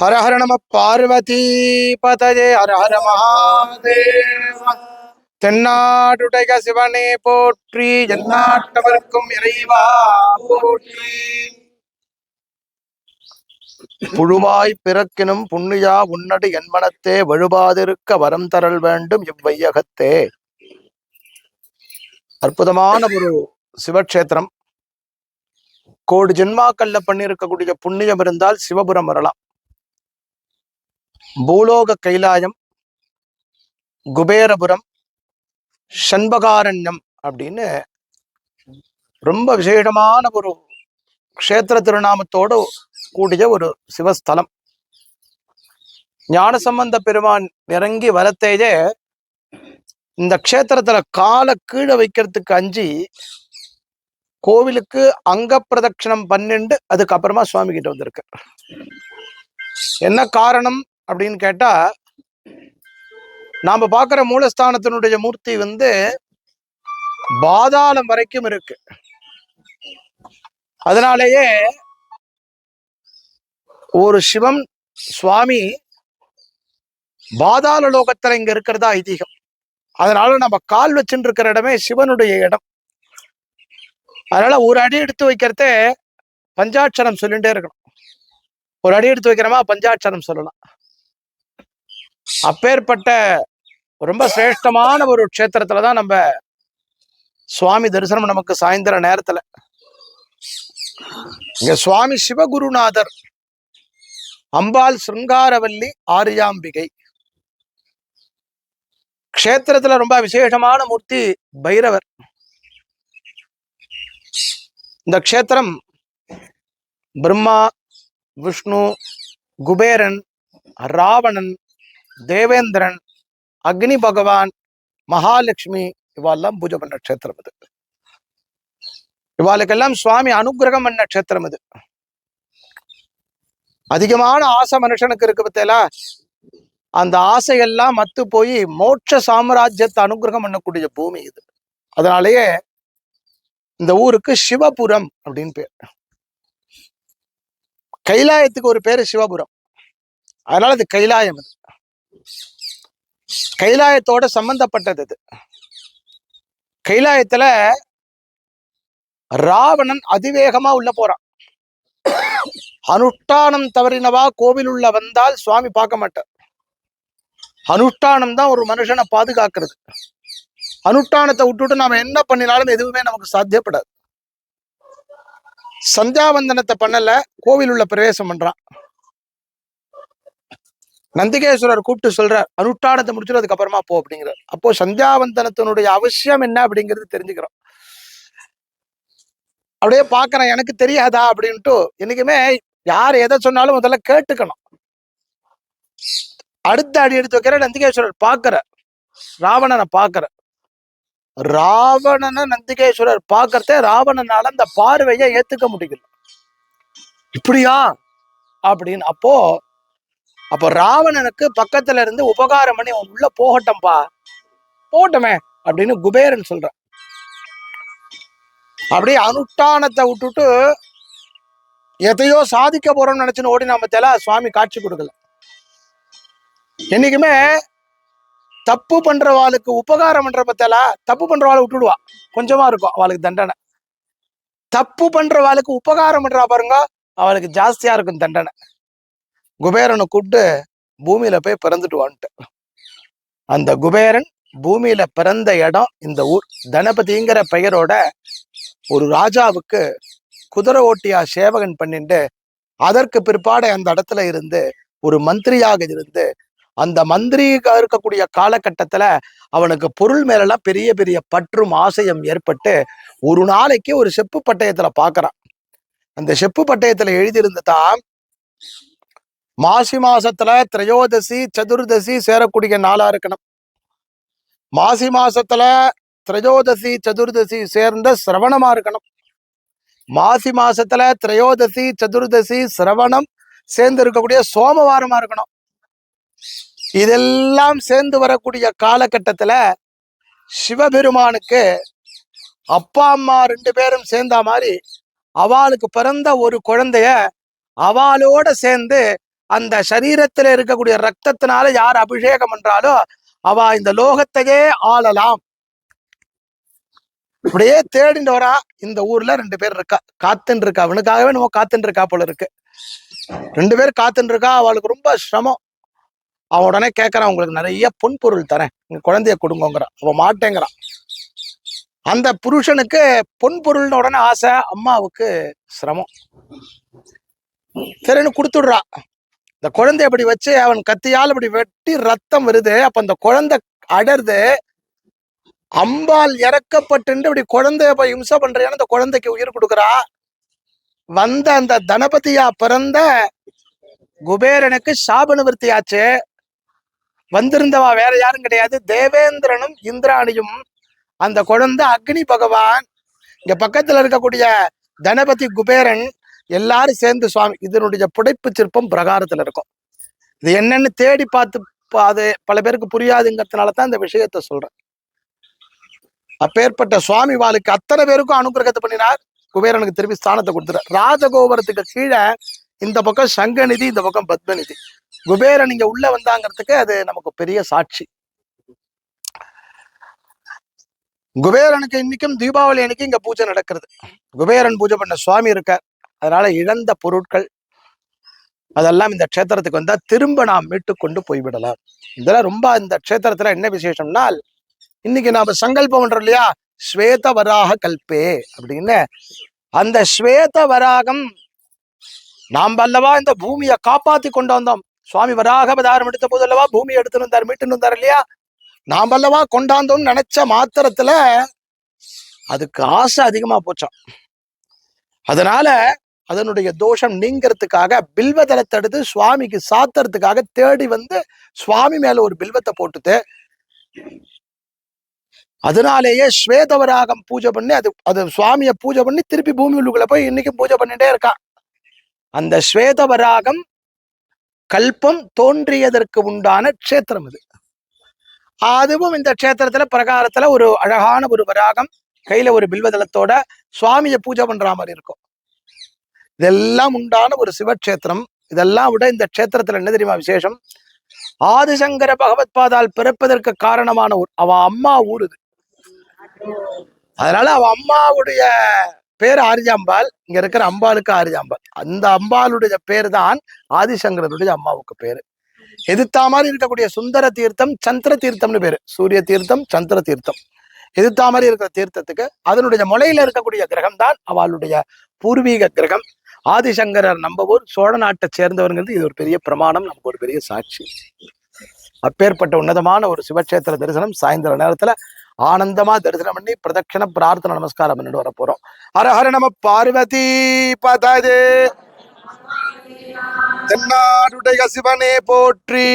ஹர ஹர நம பார்வதி பதஜே ஹர ஹர மகாதேவ தென்னாடுடைய சிவனே போற்றி எந்நாட்டவர்க்கும் இறைவா போற்றி. புழுவாய் பிறக்கினும் புண்ணியா உன்னடு என்மனத்தே வழுவாதிருக்க வரம் தரல் வேண்டும் இவ்வையகத்தே. அற்புதமான ஒரு சிவக்ஷேத்திரம். கோடி ஜென்மாக்கல்ல பண்ணியிருக்கக்கூடிய புண்ணியம் இருந்தால் சிவபுரம் வரலாம். பூலோக கைலாயம் குபேரபுரம் சண்பகாரண்யம் அப்படின்னு ரொம்ப விசேஷமான ஒரு க்ஷேத்திர திருநாமத்தோடு கூடிய ஒரு சிவஸ்தலம். ஞானசம்பந்த பெருமான் இறங்கி வரத்தேயே இந்த க்ஷேத்திரத்துல காலை கீழே வைக்கிறதுக்கு அஞ்சி கோவிலுக்கு அங்க பிரதட்சணம் பன்னெண்டு அதுக்கப்புறமா சுவாமி கிட்ட வந்திருக்கு என்ன காரணம்? அப்படின்னு கேட்டா நாம பாக்குற மூலஸ்தானத்தினுடைய மூர்த்தி வந்து பாதாளம் வரைக்கும் இருக்கு. அதனாலேயே ஒரு சிவம் சுவாமி பாதாள லோகத்துல இங்க இருக்கிறதா ஐதீகம். அதனால நம்ம கால் வச்சுட்டு இருக்கிற இடமே சிவனுடைய இடம். அதனால ஒரு அடி எடுத்து வைக்கிறதே பஞ்சாட்சரம் சொல்லிட்டே இருக்கணும். ஒரு அடி எடுத்து வைக்கிறோமா? பஞ்சாட்சரம் சொல்லலாம். அப்பேற்பட்ட ரொம்ப சிரேஷ்டமான ஒரு க்ஷேத்திரத்துல தான் நம்ம சுவாமி தரிசனம் நமக்கு சாயந்தர நேரத்துல. இங்க சுவாமி சிவகுருநாதர் அம்பாள் சிருங்காரவல்லி ஆரியாம்பிகை. க்ஷேத்திரத்துல ரொம்ப விசேஷமான மூர்த்தி பைரவர். இந்த க்ஷேத்திரம் பிரம்மா விஷ்ணு குபேரன் ராவணன் தேவேந்திரன் அக்னி பகவான் மகாலட்சுமி இவாளெல்லாம் பூஜை பண்ண க்ஷேத்திரம் இது. இவாளுக்கெல்லாம் சுவாமி அனுகிரகம் பண்ண க்ஷேத்திரம் இது. அதிகமான ஆசை மனுஷனுக்கு இருக்கு பத்தியில அந்த ஆசையெல்லாம் மத்து போய் மோட்ச சாம்ராஜ்யத்தை அனுகிரகம் பண்ணக்கூடிய பூமி இது. அதனாலேயே இந்த ஊருக்கு சிவபுரம் அப்படின்னு பேர். கைலாயத்துக்கு ஒரு பேரு சிவபுரம். அதனால இது கைலாயம் இது. கைலாயத்தோட சம்பந்தப்பட்டது இது கைலாயத்துல ராவணன் அதிவேகமா உள்ள போறான். அனுஷ்டானம் தவறினவா கோவில் உள்ள வந்தால் சுவாமி பார்க்க மாட்டார். அனுஷ்டானம் தான் ஒரு மனுஷனை பாதுகாக்கிறது. அனுஷ்டானத்தை விட்டுட்டு நாம என்ன பண்ணினாலும் எதுவுமே நமக்கு சாத்தியப்படாது. சந்தியாவந்தனத்தை பண்ணல கோவில் உள்ள பிரவேசம் பண்றான். நந்திகேஸ்வரர் கூப்பிட்டு சொல்றார் அனுட்டானத்தை முடிச்சுட்டு அதுக்கப்புறமா போ அப்படிங்கிறார். அப்போ சந்தியாவந்தனத்தினுடைய அவசியம் என்ன அப்படிங்கிறது தெரிஞ்சுக்கிறோம். அப்படியே பாக்குறேன் எனக்கு தெரியாதா அப்படின்ட்டு என்னைக்குமே யார் எதை சொன்னாலும் முதல்ல கேட்டுக்கணும். அடுத்த அடி எடுத்து வைக்கிற நந்திகேஸ்வரர் பாக்குற ராவணனை பாக்குற ராவணனை நந்திகேஸ்வரர் பாக்குறதே ராவணனால அந்த பார்வையை ஏத்துக்க முடியல. இப்படியா? அப்படின்னு அப்போ அப்போ ராவணனுக்கு பக்கத்துல இருந்து உபகாரம் பண்ணி அவன் உள்ள போகட்டும்பா. போகட்டமே அப்படின்னு குபேரன் சொல்றான். அப்படியே அனுஷ்டானத்தை விட்டுட்டு எதையோ சாதிக்க போறோம்னு நினைச்சுன்னு ஓடி நாம தெல சுவாமி காட்சி கொடுக்கல. என்னைக்குமே தப்பு பண்றவாளுக்கு உபகாரம் பண்ற பத்தில தப்பு பண்றவாளை விட்டுடுவா. கொஞ்சமா இருக்கும் அவளுக்கு தண்டனை. தப்பு பண்றவாளுக்கு உபகாரம் பண்றா பாருங்க அவளுக்கு ஜாஸ்தியா இருக்கும் தண்டனை. குபேரனை கூப்பிட்டு பூமியில போய் பிறந்துட்டு வந்துட்டு அந்த குபேரன் பூமியில பிறந்த இடம் இந்த ஊர். தனபதிங்கிற பெயரோட ஒரு ராஜாவுக்கு குதிரை ஓட்டியா சேவகன் பண்ணிட்டு அதற்கு பிற்பாடு அந்த இடத்துல இருந்து ஒரு மந்திரியாக இருந்து அந்த மந்திரியாக இருக்கக்கூடிய காலகட்டத்துல அவனுக்கு பொருள் மேலெல்லாம் பெரிய பெரிய பற்றும் ஆசையும் ஏற்பட்டு ஒரு நாளைக்கு ஒரு செப்பு பட்டயத்துல பாக்குறான். அந்த செப்பு பட்டயத்துல எழுதியிருந்துதான் மாசி மாசத்துல திரையோதசி சதுர்தசி சேரக்கூடிய நாளா இருக்கணும். மாசி மாசத்துல திரையோதசி சதுர்தசி சேர்ந்த சிரவணமா இருக்கணும். மாசி மாசத்துல திரையோதசி சதுர்தசி சிரவணம் சேர்ந்து இருக்கக்கூடிய சோமவாரமா இருக்கணும். இதெல்லாம் சேர்ந்து வரக்கூடிய காலகட்டத்துல சிவபெருமானுக்கு அப்பா அம்மா ரெண்டு பேரும் சேர்ந்த மாதிரி அவளுக்கு பிறந்த ஒரு குழந்தைய அவளோட சேர்ந்து அந்த சரீரத்துல இருக்கக்கூடிய ரத்தத்தினால யார் அபிஷேகம் பண்றாலோ அவ இந்த லோகத்தையே ஆளலாம். இப்படியே தேடிட்டு வரா. இந்த ஊர்ல ரெண்டு பேர் இருக்கா. காத்துன்னு இருக்கா அவனுக்காகவே நம்ம காத்துன்னு இருக்கா போல இருக்கு. ரெண்டு பேர் காத்துன்னு இருக்கா அவளுக்கு ரொம்ப சிரமம். அவன் உடனே கேட்கறான் உங்களுக்கு நிறைய பொன் பொருள் தரேன். உங்க குழந்தைய கொடுங்கோங்கிறான் அவ மாட்டேங்கிறான். அந்த புருஷனுக்கு பொன் பொருள்னு உடனே ஆசை அம்மாவுக்கு சிரமம். சரின்னு கொடுத்துடுறா. இந்த குழந்தை அப்படி வச்சு அவன் கத்தியால் அப்படி வெட்டி ரத்தம் வருது. அப்ப அந்த குழந்தை அடருது. அம்பால் இறக்கப்பட்டு இப்படி குழந்தைய போய் இம்சை பண்றியான்னு அந்த குழந்தைக்கு உயிர் கொடுக்குறா. வந்த அந்த தனபதியா பிறந்த குபேரனுக்கு சாப நிவர்த்தி ஆச்சு. வந்திருந்தவா வேற யாரும் கிடையாது. தேவேந்திரனும் இந்திராணியும் அந்த குழந்தை அக்னி பகவான். இங்க பக்கத்துல இருக்கக்கூடிய தனபதி குபேரன் எல்லாரும் சேர்ந்து சுவாமி இதனுடைய புடைப்பு சிற்பம் பிரகாரத்துல இருக்கும். இது என்னன்னு தேடி பார்த்து பா- அது பல பேருக்கு புரியாதுங்கிறதுனால தான் இந்த விஷயத்த சொல்றேன். அப்பேற்பட்ட சுவாமி வாளுக்கு அத்தனை பேருக்கும் அனுகிரகத்தை பண்ணினார். குபேரனுக்கு திருப்பி ஸ்தானத்தை கொடுத்துறார் ராஜகோபுரத்துக்கு கீழே இந்த பக்கம் சங்கநிதி இந்த பக்கம் பத்மநிதி. குபேரன் இங்க உள்ள வந்தாங்கிறதுக்கு அது நமக்கு பெரிய சாட்சி. குபேரனுக்கு இன்னைக்கும் தீபாவளி அன்னைக்கு இங்க பூஜை நடக்கிறது. குபேரன் பூஜை பண்ண சுவாமி இருக்கார். அதனால இழந்த பொருட்கள் அதெல்லாம் இந்த க்ஷேத்திரத்துக்கு வந்தா திரும்ப நாம் மீட்டு கொண்டு போய்விடலாம். இதெல்லாம் ரொம்ப இந்த க்ஷேத்திரத்துல என்ன விசேஷம்னால் இன்னைக்கு நாம சங்கல்பம் பண்றோம் இல்லையா? ஸ்வேத வராக கல்பே அப்படின்னு. அந்த ஸ்வேத வராகம் நாம் அல்லவா இந்த பூமியை காப்பாத்தி கொண்டு வந்தோம். சுவாமி வராக அவதாரம் எடுத்த போது அல்லவா பூமியை எடுத்துன்னு வந்தார் மீட்டுன்னு வந்தார் இல்லையா? நாம் அல்லவா கொண்டாந்தோம்னு நினைச்ச மாத்திரத்துல அதுக்கு ஆசை அதிகமா போச்சாம். அதனால அதனுடைய தோஷம் நீங்கிறதுக்காக பில்வதளத்தை எடுத்து சுவாமிக்கு சாத்துறதுக்காக தேடி வந்து சுவாமி மேல ஒரு பில்வத்தை போட்டுட்டு அதனாலேயே ஸ்வேதவராகம் பூஜை பண்ணி அது அது சுவாமியை பூஜை பண்ணி திருப்பி பூமி உள்ளுக்குள்ள போய் இன்னைக்கும் பூஜை பண்ணிட்டே இருக்கான் அந்த ஸ்வேதவராகம் கல்பம் தோன்றியதற்கு உண்டான க்ஷேத்திரம் இது. அதுவும் இந்த க்ஷேத்திரத்துல பிரகாரத்துல ஒரு அழகான ஒரு வராகம் கையில ஒரு பில்வதளத்தோட சுவாமியை பூஜை பண்ற மாதிரி இருக்கும். இதெல்லாம் உண்டான ஒரு சிவக்ஷேத்திரம். இதெல்லாம் விட இந்த க்ஷேத்திரத்துல என்ன தெரியுமா விசேஷம்? ஆதிசங்கர பகவத் பாதால் பிறப்பதற்கு காரணமான ஊர். அவ அம்மா ஊர் இது. அதனால அவ அம்மாவுடைய பேர் ஆரிஜாம்பாள் இங்க இருக்கிற அம்பாளுக்கு ஆரிஜாம்பாள். அந்த அம்பாளுடைய பேர் தான் ஆதிசங்கரனுடைய அம்மாவுக்கு பேரு. எதிர்த்தா மாதிரி இருக்கக்கூடிய சுந்தர தீர்த்தம் சந்திர தீர்த்தம்னு பேரு. சூரிய தீர்த்தம் சந்திர தீர்த்தம். எதிர்த்தா மாதிரி இருக்கிற தீர்த்தத்துக்கு அதனுடைய முளையில இருக்கக்கூடிய கிரகம் தான் அவளுடைய பூர்வீக கிரகம். ஆதிசங்கரர் நம்பவர் ஊர் சோழ நாட்டை சேர்ந்தவருங்கிறது இது ஒரு பெரிய பிரமாணம் நமக்கு ஒரு பெரிய சாட்சி. அப்பேற்பட்ட உன்னதமான ஒரு சிவக்ஷேத்திர தரிசனம் சாயந்தர நேரத்துல ஆனந்தமா தரிசனம் பண்ணி பிரதட்சண பிரார்த்தனை நமஸ்காரம் பண்ணிட்டு வர போறோம். ஹரஹர நம பார்வதி பததே. தென்னாடுடைய சிவனே போற்றி.